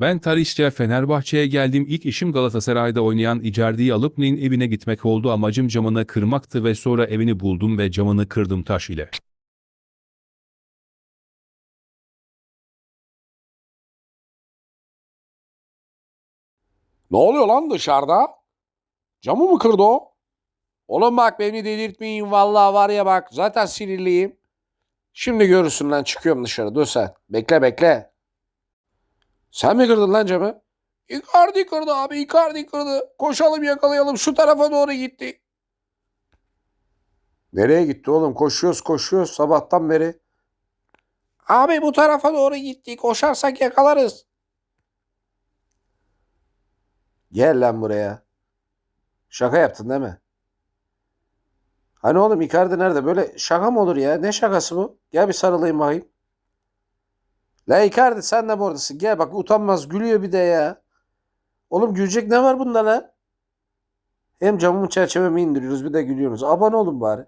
Ben Talisca Fenerbahçe'ye geldim. İlk işim Galatasaray'da oynayan Icardi'yi alıp Nin evine gitmek oldu. Amacım camını kırmaktı ve sonra evini buldum ve camını kırdım taş ile. Ne oluyor lan dışarıda? Camı mı kırdı o? Oğlum bak beni delirtmeyin vallahi var ya bak zaten sinirliyim. Şimdi görürsün lan çıkıyorum dışarı dur sen. Bekle bekle. Sen mi kırdın lan camı? Icardi kırdı abi Icardi kırdı. Koşalım yakalayalım şu tarafa doğru gitti. Nereye gitti oğlum? Koşuyoruz koşuyoruz sabahtan beri. Abi bu tarafa doğru gitti. Koşarsak yakalarız. Gel lan buraya. Şaka yaptın değil mi? Hani oğlum Icardi nerede? Böyle şaka mı olur ya? Ne şakası bu? Gel bir sarılayım bakayım. La Icardi sen de mi oradasın? Gel bak utanmaz gülüyor bir de ya. Oğlum gülecek ne var bunda lan? Hem camımı çerçevemi indiriyoruz bir de gülüyoruz. Abone olun bari.